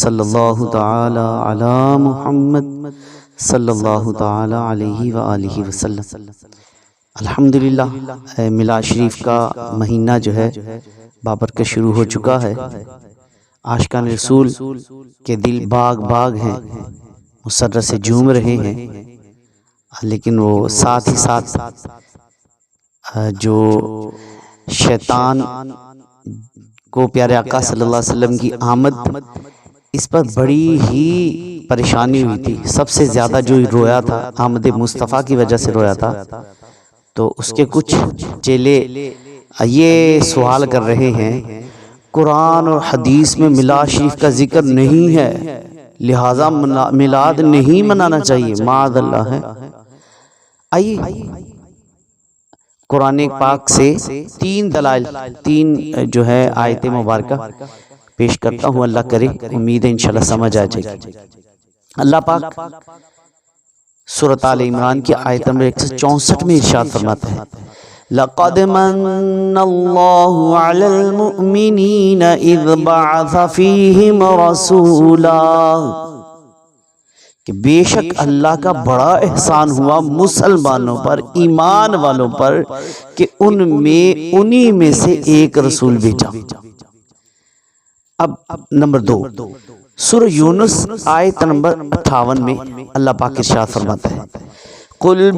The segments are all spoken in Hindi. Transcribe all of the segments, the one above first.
सल्लल्लाहु ताला अला मुहम्मद सल्लल्लाहु ताला अलैहि व आलिहि वसल्लम अल्हम्दुलिल्लाह ए, मिलाद शरीफ का महीना जो है बाबर का शुरू हो चुका है आशकान रसूल के दिल बाग बाग हैं मुसर्र से झूम रहे हैं लेकिन वो साथ ही साथ जो शैतान को प्यारे आका सल्लल्लाहु अलैहि वसल्लम की आमद इस पर बड़ी ही परेशानी हुई थी। सबसे ज़्यादा जो रोया था आमद मुस्तफ़ा की वजह से रोया था। तो उसके कुछ चेले ये सवाल कर रहे हैं कुरान और हदीस में मिलाद शरीफ का ज़िक्र नहीं है। लिहाजा मिलाद नहीं मनाना चाहिए। माद अल्लाह है। आइए कुरान पाक से तीन दलाल तीन जो है आयत मुबारक पेश करता हूँ अल्लाह करे उम्मीद है इंशाल्लाह समझ आ जाएगी। अल्लाह पाक सूरत आल इमरान की आयत नंबर एक सौ चौंसठ में इरशाद फरमाता है। लक़द मन्नल्लाहु अलल मुमिनीन इज़ बअथ फीहिम रसूला। कि बेशक अल्लाह का बड़ा एहसान हुआ मुसलमानों पर ईमान वालों पर कि उनमें उन्हीं में से एक रसूल भेजा। अब नंबर दो सुर यूनुस आयत नंबर अट्ठावन में अल्लाह पाक इरशाद फरमाता है कुल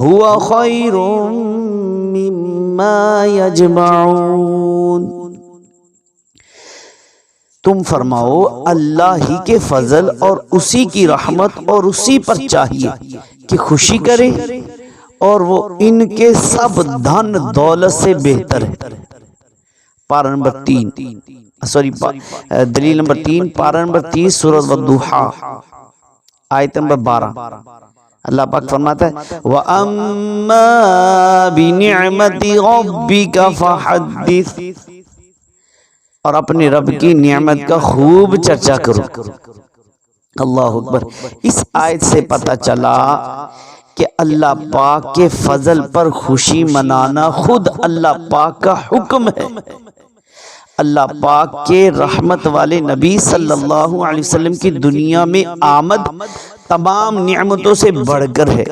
हुआ खैरुम तुम फरमाओ, अल्लाह ही के फजल और उसी की रहमत और उसी पर चाहिए कि खुशी करे और वो इनके सब धन दौलत से बेहतर है। पारा नंबर तीन सॉरी दलील नंबर तीन, पारा नंबर तीन, सूरत वदुहा आयत नंबर बारह। अल्लाह पाक फरमाता है, व अम्मा बिनिअमति रब्बिका फहद्दिस। और अपने रब की नियामत का खूब चर्चा करो। अल्लाह अकबर, इस आयत से पता चला कि अल्लाह पाक के फजल पर खुशी मनाना खुद अल्लाह पाक का हुक्म है। अल्लाह पाक के रहमत वाले नबी सल्लल्लाहु अलैहि वसल्लम की दुनिया में आमद तमाम नियमतों से बढ़कर है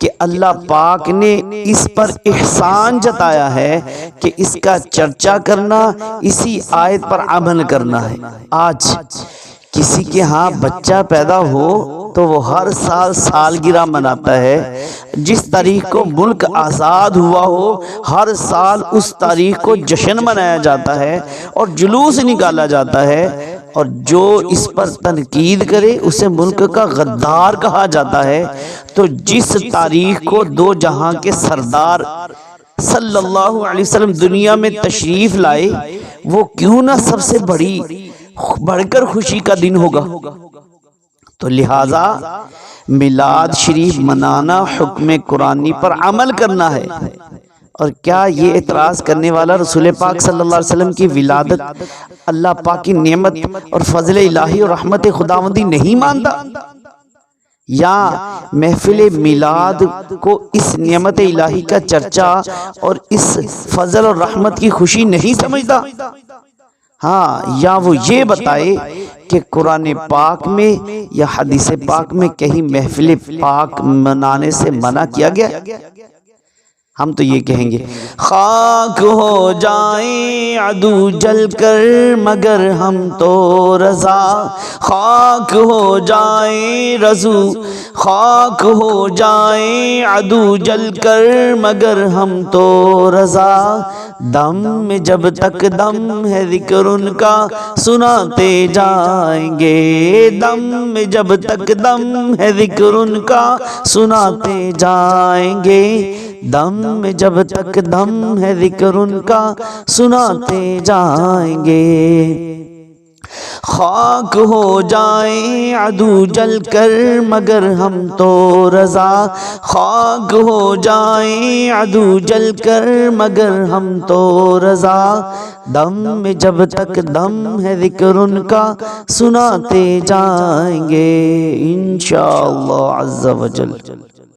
कि अल्लाह पाक ने इस पर एहसान जताया है कि इसका चर्चा करना, इसी आयत पर अमल करना है। आज किसी के यहाँ बच्चा पैदा हो तो वो हर साल सालगिरह मनाता है। जिस तारीख को मुल्क आज़ाद हुआ हो, हर साल उस तारीख को जश्न मनाया जाता है और जुलूस निकाला जाता है। और जो इस पर तनकीद करे, उसे मुल्क का गद्दार कहा जाता है। तो जिस तारीख को दो जहाँ के सरदार सल्लल्लाहु अलैहि वसल्लम दुनिया में तशरीफ़ लाए, वो क्यों ना सबसे बड़ी बढ़कर खुशी का दिन होगा? तो लिहाजा मिलाद शरीफ मनाना हुक्म कुरानी पर अमल करना है। और क्या ये एतराज़ करने वाला रसूल पाक सल्लल्लाहु अलैहि वसल्लम की विलादत अल्लाह पाक की नेमत और फजल इलाही और रहमत खुदावंदी नहीं मानता। या महफिल मिलाद को इस नियमत इलाही का चर्चा और इस फजल और रहमत की खुशी नहीं समझता। हाँ या वो ये बताए कि कुरान पाक में या हदीस पाक में कहीं महफिल पाक मनाने से मना किया गया। हम तो ये कहेंगे खाक हो जाए अदू जल कर मगर हम तो रजा। खाक हो जाए रजू खाक हो जाए अदू जल कर मगर हम तो रजा। दम में जब तक दम है ज़िक्र उनका सुनाते जाएँगे। दम में जब तक दम है ज़िक्र उनका सुनाते जाएँगे। दम में जब तक दम है ज़िक्र उनका, सुनाते जाएँगे। खाक हो जाए अदू जल कर, मगर हम तो रजा। खाक हो जाए अदू जल कर, मगर हम तो रजा। दम में जब तक दम है ज़िक्र उनका, सुनाते जाएँगे अज़्ज़ा वजल।